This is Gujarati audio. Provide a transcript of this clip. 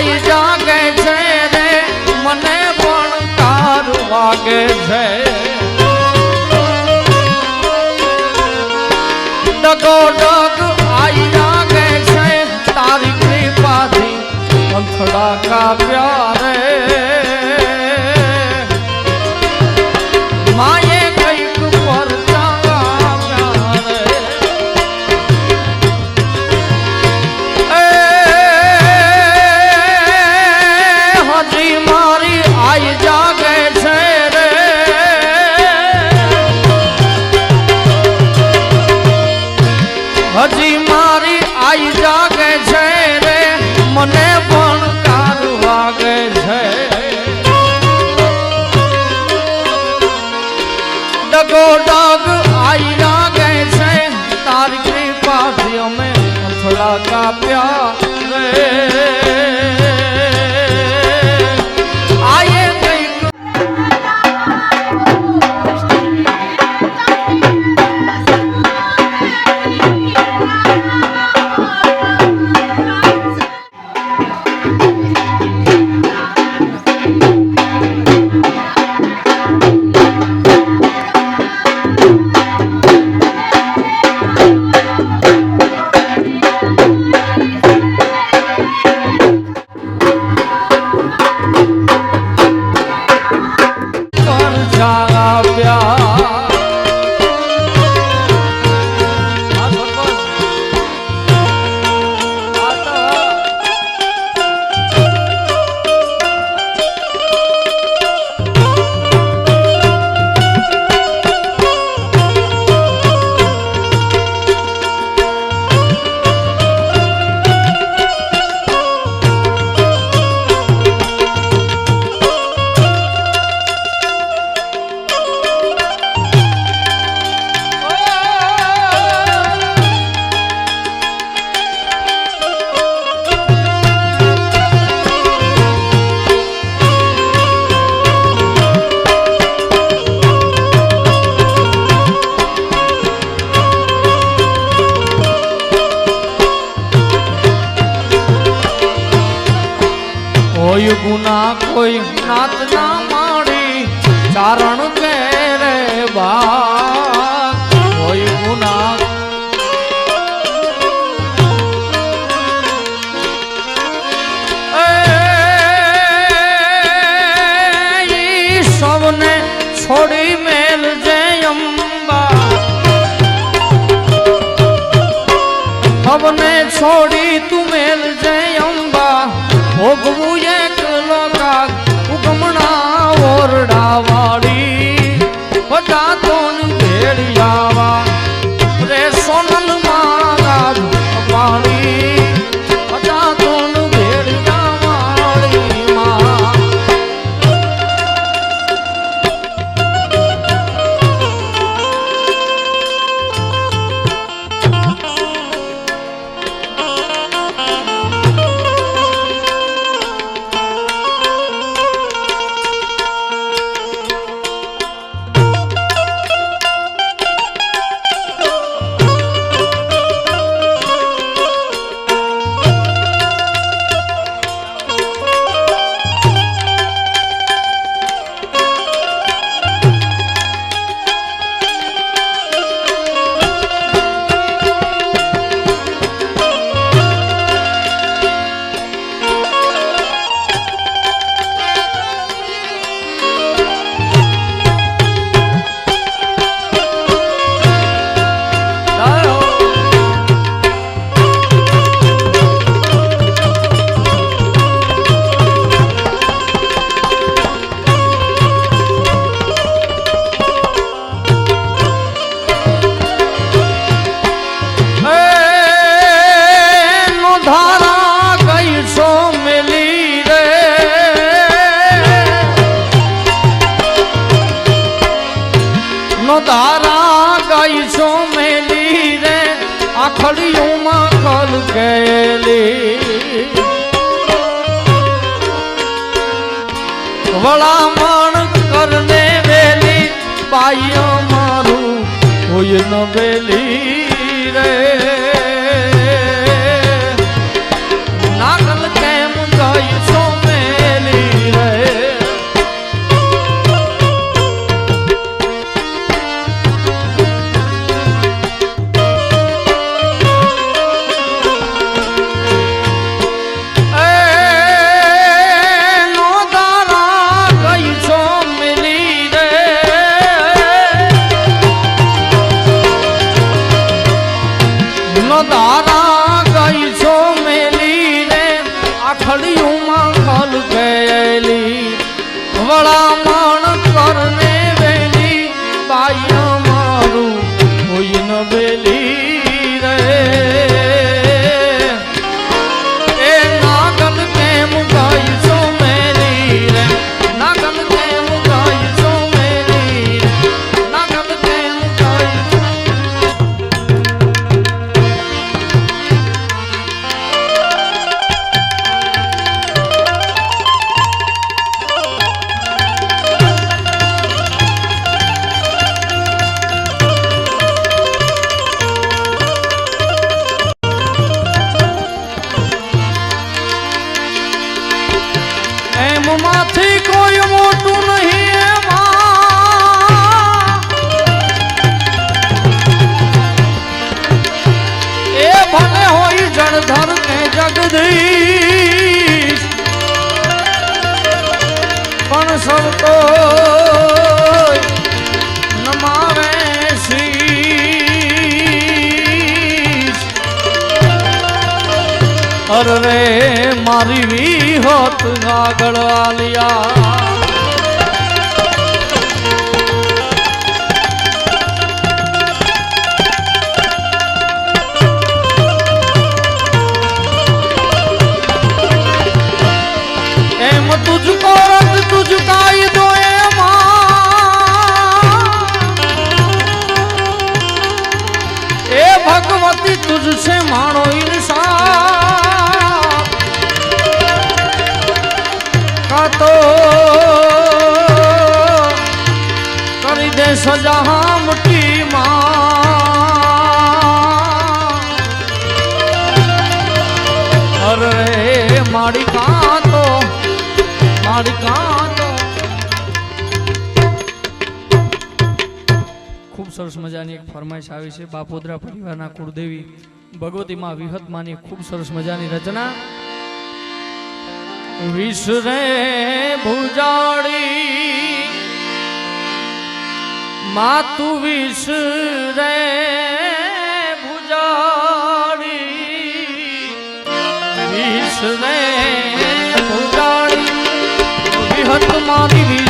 આઈ જાગે છે રે? મને પણ કાર વાગે છે. ડગો ડગ આઈ જાગે છે. તારી કૃપાથી અંથડા કા રે. મારી આઈ કોઈ ગુના કોઈ નાત ના માડી ચારણ રે બા કોઈ ગુના સૌને છોડી મેલ જય અંબા હવને છોડી તું મેલ જય અંબા ભોગવું ધારા ગઈશો મેલી રે આખડીઓમાં કલ ગયેલી. વળામણ કરને વેલી બાઈ મારું કોઈ ન વેલી રે. અર રે મારી વી હોત આગળ આલિયા. કરી દે સજા મુઠી અરે મારી કાંતો મારી કાંતો. ખૂબ સરસ મજાની એક ફરમાઈશ આવી છે બાપોદરા પરિવારના કુળદેવી ભગવતીમાં વિહતમાની ખૂબ સરસ મજાની રચના. વિસરે ભુજાડી. માતુ વિસરે ભુજાડી. વિસરે ભુજાડી. વિહત મારી